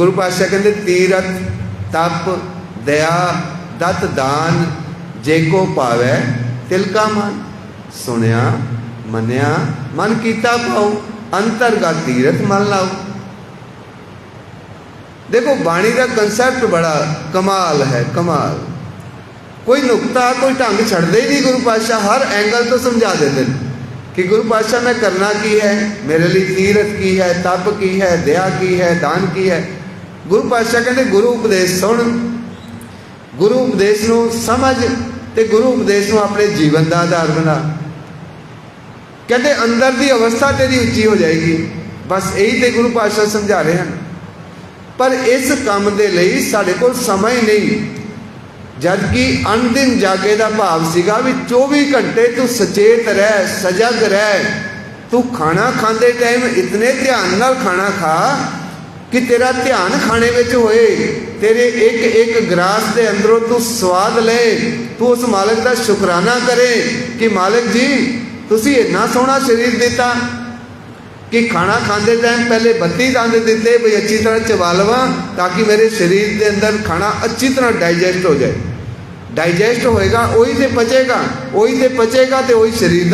ਗੁਰੂ ਪਾਤਸ਼ਾਹ ਕਹਿੰਦੇ, ਤੀਰਥ, ਤਪ, ਦਇਆ, ਦਤ, ਦਾਨ, ਜੇ ਕੋ ਪਾਵੈ ਤਿਲ ਕਾ ਮਨ। ਸੁਣਿਆ, ਮੰਨਿਆ, ਮਨ ਕੀਤਾ ਪਾਉ ਅੰਤਰਗਤ ਤੀਰਥ ਮਨ ਲਾਓ। ਦੇਖੋ, ਬਾਣੀ ਦਾ ਕਨਸੈਪਟ ਬੜਾ ਕਮਾਲ ਹੈ, ਕਮਾਲ। ਕੋਈ ਨੁਕਤਾ, ਕੋਈ ਢੰਗ ਛੱਡਦੇ ਹੀ ਨਹੀਂ ਗੁਰੂ ਪਾਤਸ਼ਾਹ, ਹਰ ਐਂਗਲ ਤੋਂ ਸਮਝਾ ਦਿੰਦੇ ਨੇ ਕਿ ਗੁਰੂ ਪਾਤਸ਼ਾਹ, ਮੈਂ ਕਰਨਾ ਕੀ ਹੈ? ਮੇਰੇ ਲਈ ਤੀਰਥ ਕੀ ਹੈ? ਤਪ ਕੀ ਹੈ? ਦਇਆ ਕੀ ਹੈ? ਦਾਨ ਕੀ ਹੈ? ਗੁਰੂ ਪਾਤਸ਼ਾਹ ਕਹਿੰਦੇ, ਗੁਰੂ ਉਪਦੇਸ਼ ਸੁਣ। ਗੁਰੂ ਉਪਦੇਸ਼ ਨੂੰ ਸਮਝ ਤੇ ਗੁਰੂ ਉਪਦੇਸ਼ ਨੂੰ ਆਪਣੇ ਜੀਵਨ ਦਾ ਆਧਾਰ ਬਣਾ। ਕਹਿੰਦੇ, ਅੰਦਰ ਦੀ ਅਵਸਥਾ ਤੇਰੀ ਉੱਚੀ ਹੋ ਜਾਏਗੀ। ਬਸ ਇਹੀ ਤੇ ਗੁਰੂ ਪਾਤਸ਼ਾਹ ਸਮਝਾ ਰਹੇ ਹਨ। ਪਰ ਇਸ ਕੰਮ ਦੇ ਲਈ ਸਾਡੇ ਕੋਲ ਸਮਾਂ ਹੀ ਨਹੀਂ। ਜਦ ਕਿ ਅਣਦਿਨ ਜਾਗੇ ਦਾ ਭਾਵ ਸੀਗਾ ਵੀ 24 ਘੰਟੇ ਤੂੰ ਸਚੇਤ ਰਹਿ, ਸਜਗ ਰਹਿ। ਤੂੰ ਖਾਣਾ ਖਾਂਦੇ ਟਾਈਮ ਇਤਨੇ ਧਿਆਨ ਨਾਲ ਖਾਣਾ ਖਾ ਕਿ ਤੇਰਾ ਧਿਆਨ ਖਾਣੇ ਵਿੱਚ ਹੋਏ, ਤੇਰੇ ਇੱਕ ਇੱਕ ਗਰਾਸ ਦੇ ਅੰਦਰੋਂ ਤੂੰ ਸਵਾਦ ਲੈ, ਤੂੰ ਉਸ ਮਾਲਕ ਦਾ ਸ਼ੁਕਰਾਨਾ ਕਰੇ ਕਿ ਮਾਲਕ ਜੀ, ਤੁਸੀਂ ਇੰਨਾ ਸੋਹਣਾ ਸਰੀਰ ਦਿੱਤਾ ਕਿ ਖਾਣਾ ਖਾਂਦੇ ਟਾਈਮ ਪਹਿਲੇ ਬੱਤੀ ਦੰਦ ਦਿੱਤੇ ਵੀ ਅੱਛੀ ਤਰ੍ਹਾਂ ਚਬਾ ਲਵਾਂ ਤਾਂ ਕਿ ਮੇਰੇ ਸਰੀਰ ਦੇ ਅੰਦਰ ਖਾਣਾ ਅੱਛੀ ਤਰ੍ਹਾਂ ਡਾਈਜੈਸਟ ਹੋ ਜਾਏ। ਡਾਈਜੈਸਟ ਹੋਏਗਾ, ਉਹੀ ਤੇ ਪਚੇਗਾ, ਉਹੀ ਤੇ ਪਚੇਗਾ ਤੇ ਉਹੀ ਸਰੀਰ ਦਾ